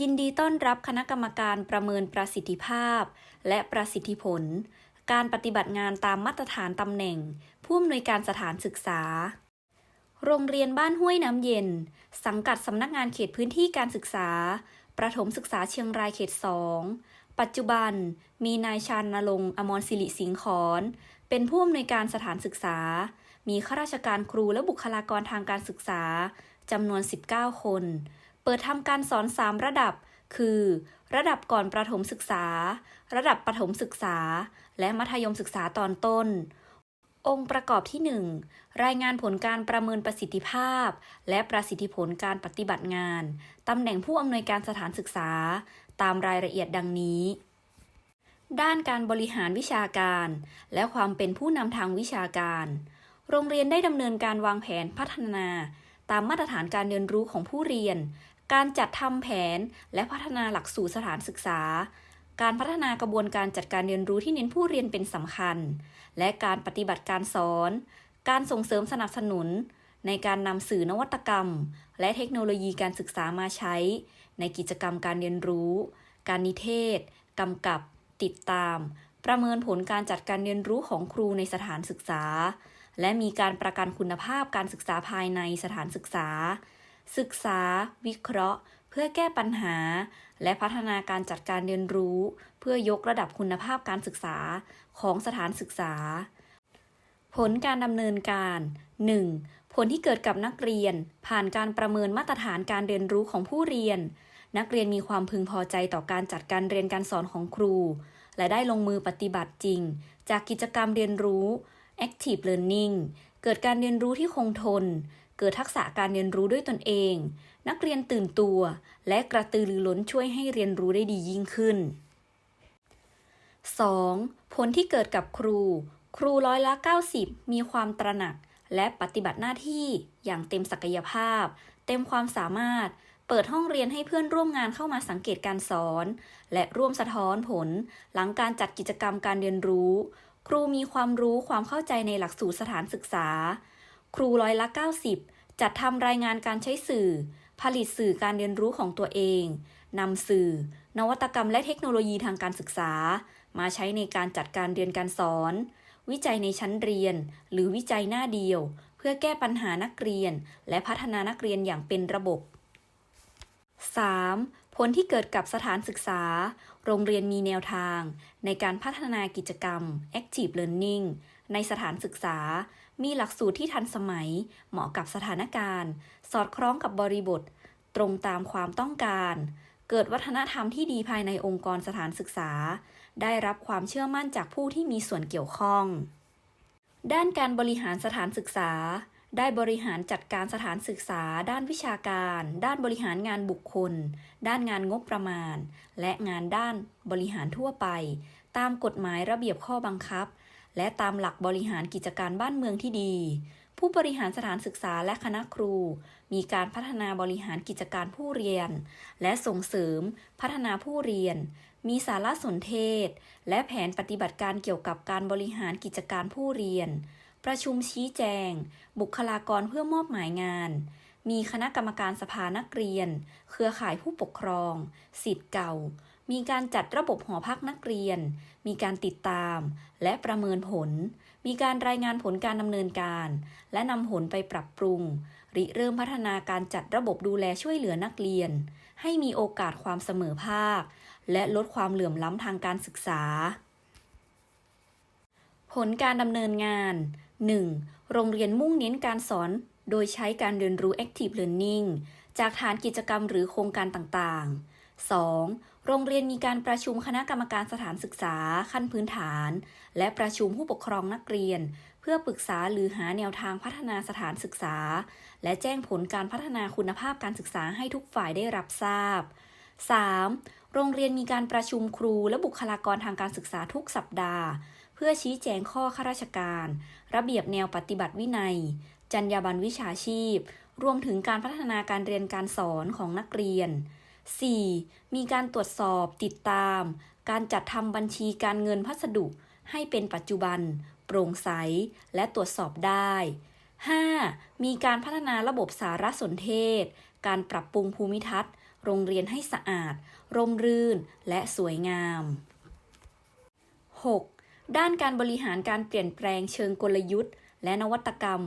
ยินดีต้อนรับคณะกรรมการประเมินประสิทธิภาพ และประสิทธิผล การปฏิบัติงานตามมาตรฐานตำแหน่ง ผู้อำนวยการสถานศึกษา โรงเรียนบ้านห้วยน้ำเย็น สังกัดสำนักงานเขตพื้นที่การศึกษา ประถมศึกษาเชียงรายเขต2ปัจจุบันมีนายชานนรงอมรศิริสิงขอนเป็นผู้อำนวยการสถานศึกษา มีข้าราชการครูและบุคลากรทางการศึกษาจำนวน 19 คน เปิดทำการสอน 3 ระดับ คือ ระดับก่อนประถมศึกษา ระดับประถมศึกษา และมัธยมศึกษาตอนต้น องค์ประกอบที่ 1 รายงานผลการประเมินประสิทธิภาพ และประสิทธิผลการปฏิบัติงาน ตำแหน่งผู้อำนวยการสถานศึกษา ตามรายละเอียดดังนี้ ด้านการบริหารวิชาการ และความเป็นผู้นำทางวิชาการ โรงเรียนได้ดำเนินการวางแผนพัฒนาตามมาตรฐานการเรียนรู้ของผู้เรียน การจัดทำแผนและพัฒนาหลักสูตรสถานศึกษา การพัฒนากระบวนการจัดการเรียนรู้ที่เน้นผู้เรียนเป็นสำคัญ และการปฏิบัติการสอน การส่งเสริมสนับสนุน ในการนำสื่อนวัตกรรม และเทคโนโลยีการศึกษามาใช้ ในกิจกรรมการเรียนรู้ การนิเทศกำกับ ติดตาม ประเมินผลการจัดการเรียนรู้ของครูในสถานศึกษา และมีการประกันคุณภาพการศึกษาภายในสถานศึกษา ศึกษา วิเคราะห์ เพื่อแก้ปัญหา และพัฒนาการจัดการเรียนรู้ เพื่อยกระดับคุณภาพการศึกษาของสถานศึกษา ผลการดำเนินการ 1. ผลที่เกิดกับนักเรียน ผ่านการประเมินมาตรฐานการเรียนรู้ของผู้เรียน นักเรียนมีความพึงพอใจต่อการจัดการเรียนการสอนของครู และได้ลงมือปฏิบัติจริง จากกิจกรรมเรียนรู้ active learning เกิดการเรียนรู้ที่คงทน เกิดทักษะการเรียนรู้ด้วยตนเอง นักเรียนตื่นตัว และกระตือรือร้นช่วยให้เรียนรู้ได้ดียิ่งขึ้น 2. ผลที่เกิดกับครู ครูร้อยละ 90 มีความตระหนัก และปฏิบัติหน้าที่อย่างเต็มศักยภาพ เต็มความสามารถ เปิดห้องเรียนให้เพื่อนร่วมงานเข้ามาสังเกตการสอน และร่วมสะท้อนผล หลังการจัดกิจกรรมการเรียนรู้ ครูมีความรู้ความเข้าใจในหลักสูตรสถานศึกษา ครูร้อยละ 90 จัดทำรายงานการใช้สื่อ ผลิตสื่อการเรียนรู้ของตัวเองนำสื่อ นวัตกรรมและเทคโนโลยีทางการศึกษา มาใช้ในการจัดการเรียนการสอน วิจัยในชั้นเรียน หรือวิจัยหน้าเดียว เพื่อแก้ปัญหานักเรียน และพัฒนานักเรียนอย่างเป็นระบบ 3. ผลที่เกิดกับสถานศึกษา โรงเรียนมีแนวทาง ในการพัฒนากิจกรรม Active Learning ในสถานศึกษา มีหลักสูตรที่ทันสมัย เหมาะกับสถานการณ์ สอดคล้องกับบริบท ตรงตามความต้องการ เกิดวัฒนธรรมที่ดีภายในองค์กรสถานศึกษา ได้รับความเชื่อมั่นจากผู้ที่มีส่วนเกี่ยวข้อง ด้านการบริหารสถานศึกษา ได้บริหารจัดการสถานศึกษา ด้านวิชาการ ด้านบริหารงานบุคคล ด้านงานงบประมาณ และงานด้านบริหารทั่วไป ตามกฎหมายระเบียบข้อบังคับ และตามหลักบริหารกิจการบ้านเมืองที่ดี ผู้บริหารสถานศึกษาและคณะครู มีการพัฒนาบริหารกิจการผู้เรียน และส่งเสริม พัฒนาผู้เรียน มีสารสนเทศ และแผนปฏิบัติการเกี่ยวกับการบริหารกิจการผู้เรียน ประชุมชี้แจง บุคลากรเพื่อมอบหมายงานมีคณะกรรมการสภานักเรียน เครือข่ายผู้ปกครอง สิทธิ์เก่า มีการจัดระบบหอพักนักเรียน มีการติดตาม และประเมินผล มีการรายงานผลการดำเนินการ และนำผลไปปรับปรุง ริเริ่มพัฒนาการจัดระบบดูแลช่วยเหลือนักเรียน ให้มีโอกาสความเสมอภาค และลดความเหลื่อมล้ำทางการศึกษา ผลการดำเนินงาน 1. โรงเรียนมุ่งเน้นการสอนโดยใช้การเรียนรู้ Active Learning จากฐานกิจกรรมหรือโครงการต่างๆ 2. โรงเรียนมีการประชุมคณะกรรมการสถานศึกษาขั้นพื้นฐาน และประชุมผู้ปกครองนักเรียน เพื่อปรึกษาหรือหาแนวทางพัฒนาสถานศึกษา และแจ้งผลการพัฒนาคุณภาพการศึกษาให้ทุกฝ่ายได้รับทราบ 3. โรงเรียนมีการประชุมครูและบุคลากรทางการศึกษาทุกสัปดาห์ เพื่อชี้แจงข้อข้าราชการ ระเบียบแนวปฏิบัติวินัย จรรยาบรรณวิชาชีพ รวมถึงการพัฒนาการเรียนการสอนของนักเรียน 4. มีการตรวจสอบติดตาม การจัดทำบัญชีการเงินพัสดุให้เป็นปัจจุบัน โปร่งใส และตรวจสอบได้ 5. มีการพัฒนาระบบสารสนเทศ การปรับปรุงภูมิทัศน์ โรงเรียนให้สะอาด ร่มรื่น และสวยงาม 6. ด้านการบริหารการเปลี่ยนแปลงเชิงกลยุทธ์ และนวัตกรรม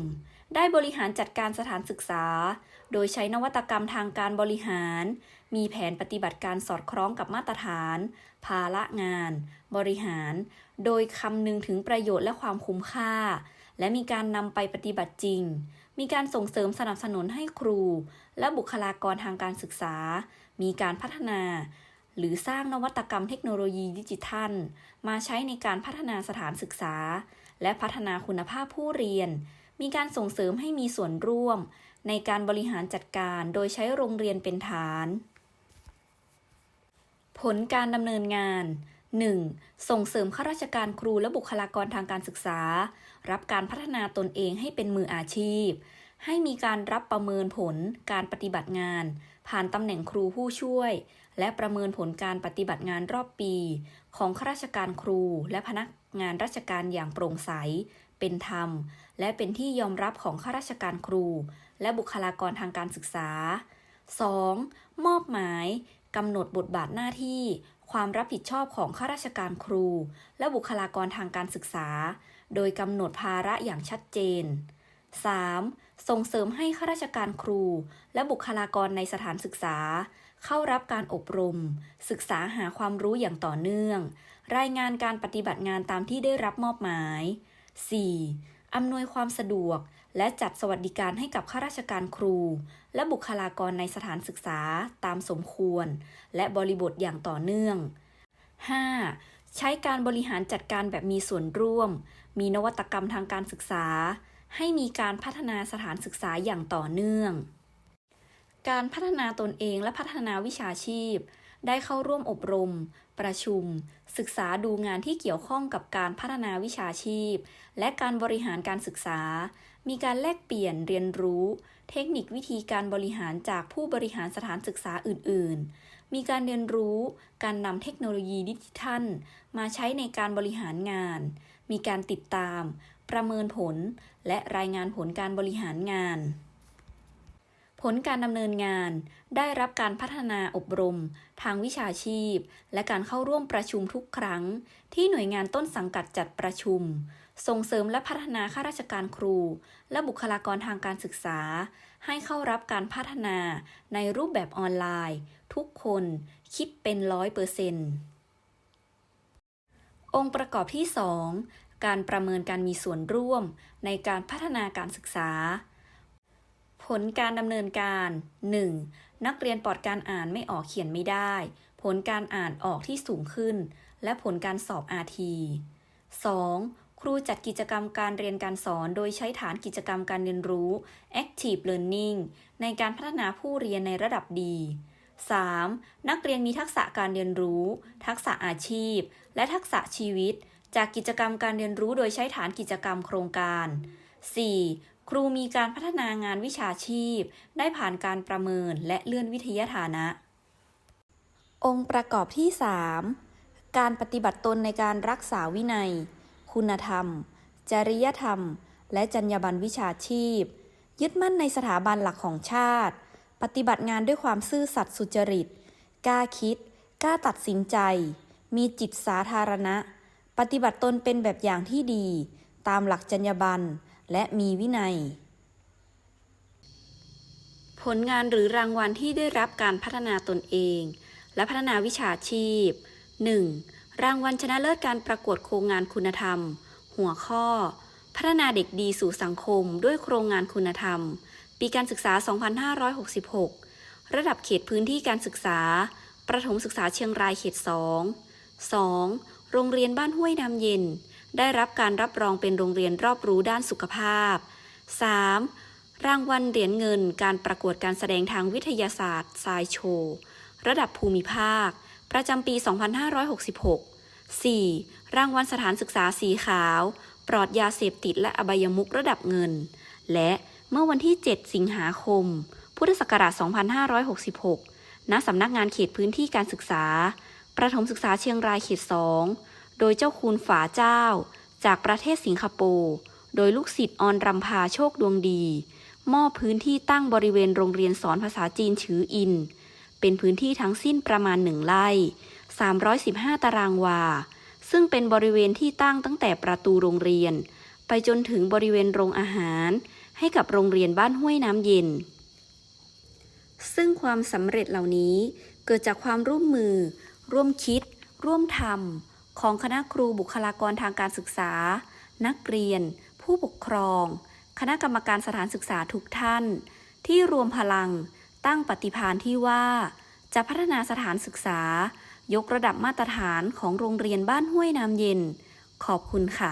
ได้บริหารจัดการสถานศึกษา โดยใช้นวัตกรรมทางการบริหาร มีแผนปฏิบัติการสอดคล้องกับมาตรฐาน ภาระงาน บริหาร โดยคำนึงถึงประโยชน์และความคุ้มค่า และมีการนำไปปฏิบัติจริง มีการส่งเสริมสนับสนุนให้ครู และบุคลากรทางการศึกษา มีการพัฒนาหรือสร้างนวัตกรรมเทคโนโลยีดิจิทัล มาใช้ในการพัฒนาสถานศึกษา และพัฒนาคุณภาพผู้เรียน มีการส่งเสริมให้มีส่วนร่วม ในการบริหารจัดการโดยใช้โรงเรียนเป็นฐาน ผลการดำเนินงาน 1. ส่งเสริมข้าราชการครูและบุคลากรทางการศึกษา รับการพัฒนาตนเองให้เป็นมืออาชีพ ให้มีการรับประเมินผลการปฏิบัติงาน ผ่านตำแหน่งครูผู้ช่วย และประเมินผลการปฏิบัติงานรอบปี ของข้าราชการครูและพนักงานราชการอย่างโปร่งใส เป็นธรรม และเป็นที่ยอมรับของข้าราชการครู และบุคลากรทางการศึกษา 2. มอบหมายกำหนดบทบาทหน้าที่ ความรับผิดชอบของข้าราชการครู และบุคลากรทางการศึกษา โดยกำหนดภาระอย่างชัดเจน 3. ส่งเสริมให้ข้าราชการครู และบุคลากรในสถานศึกษา เข้ารับการอบรม ศึกษาหาความรู้อย่างต่อเนื่อง รายงานการปฏิบัติงานตามที่ได้รับมอบหมาย 4. อำนวยความสะดวก และจัดสวัสดิการให้กับข้าราชการครู และบุคลากรในสถานศึกษาตามสมควร และบริบทอย่างต่อเนื่อง 5. ใช้การบริหารจัดการแบบมีส่วนร่วม มีนวัตกรรมทางการศึกษา ให้มีการพัฒนาสถานศึกษาอย่างต่อเนื่อง การพัฒนาตนเองและพัฒนาวิชาชีพ ได้เข้าร่วมอบรม ประชุม ศึกษาดูงานที่เกี่ยวข้องกับการพัฒนาวิชาชีพ และการบริหารการศึกษา มีการแลกเปลี่ยนเรียนรู้ เทคนิควิธีการบริหารจากผู้บริหารสถานศึกษาอื่น ๆ มีการเรียนรู้ การนำเทคโนโลยีดิจิทัล มาใช้ในการบริหารงาน มีการติดตาม ประเมินผล และรายงานผลการบริหารงาน ผลการดำเนินงาน ได้รับการพัฒนาอบรม ทางวิชาชีพ และการเข้าร่วมประชุมทุกครั้ง ที่หน่วยงานต้นสังกัดจัดประชุม ส่งเสริมและพัฒนาข้าราชการครู และบุคลากรทางการศึกษา ให้เข้ารับการพัฒนาในรูปแบบออนไลน์ ทุกคนคิดเป็นร้อยเปอร์เซ็นต์องค์ประกอบที่ 2 การประเมินการมีส่วนร่วมในการพัฒนาการศึกษา ผลการดำเนินการ 1. นักเรียนปลอดการอ่านไม่ออกเขียนไม่ได้ ผลการอ่านออกที่สูงขึ้น และผลการสอบ RT 2. ครูจัดกิจกรรมการเรียนการสอนโดยใช้ฐานกิจกรรมการเรียนรู้ Active Learning ในการพัฒนาผู้เรียนในระดับดี 3. นักเรียนมีทักษะการเรียนรู้ ทักษะอาชีพ และทักษะชีวิต จากกิจกรรมการเรียนรู้โดยใช้ฐานกิจกรรมโครงการ 4. ครูมีการพัฒนางานวิชาชีพ ได้ผ่านการประเมินและเลื่อนวิทยาฐานะ องค์ประกอบที่ 3 การปฏิบัติตนในการรักษาวินัย คุณธรรม จริยธรรม และจรรยาบรรณวิชาชีพ ยึดมั่นในสถาบันหลักของชาติ ปฏิบัติงานด้วยความซื่อสัตย์สุจริต กล้าคิด กล้าตัดสินใจ มีจิตสาธารณะ ปฏิบัติตนเป็นแบบอย่างที่ดี ตามหลักจรรยาบรรณ และมีวินัย ผลงานหรือรางวัลที่ได้รับการพัฒนาตนเอง และพัฒนาวิชาชีพ 1. รางวัลชนะเลิศการประกวดโครงงานคุณธรรม หัวข้อ พัฒนาเด็กดีสู่สังคมด้วยโครงงานคุณธรรม ปีการศึกษา 2566 ระดับเขตพื้นที่การศึกษา ประถมศึกษาเชียงรายเขต 2 2. โรงเรียนบ้านห้วยน้ำเย็น ได้รับการรับรองเป็นโรงเรียนรอบรู้ด้านสุขภาพ 3. รางวัลเหรียญเงินการประกวดการแสดงทางวิทยาศาสตร์ไซโชว์ระดับภูมิภาค ประจำปี 2566 4. รางวัลสถานศึกษาสีขาว ปลอดยาเสพติดและอบายมุกระดับเงิน และเมื่อวันที่ 7 สิงหาคม พุทธศักราช 2566 ณ สำนักงานเขตพื้นที่การศึกษา ประถมศึกษาเชียงรายเขต 2 โดยเจ้าคุณฝาเจ้า จากประเทศสิงคโปร์ โดยลูกศิษย์ออนรำพาโชคดวงดี มอบพื้นที่ตั้งบริเวณโรงเรียนสอนภาษาจีนฉืออิน เป็นพื้นที่ทั้งสิ้นประมาณหนึ่งไร่ 315 ตารางวา ซึ่งเป็นบริเวณที่ตั้งตั้งแต่ประตูโรงเรียน ไปจนถึงบริเวณโรงอาหาร ให้กับโรงเรียนบ้านห้วยน้ำเย็น ซึ่งความสำเร็จเหล่านี้เกิดจากความร่วมมือ ร่วมคิด ร่วมทำ ของคณะครูบุคลากรทางการศึกษา นักเรียน ผู้ปกครอง คณะกรรมการสถานศึกษาทุกท่าน ที่รวมพลัง ตั้งปฏิภาณที่ว่า จะพัฒนาสถานศึกษา ยกระดับมาตรฐานของโรงเรียนบ้านห้วยน้ำเย็น ขอบคุณค่ะ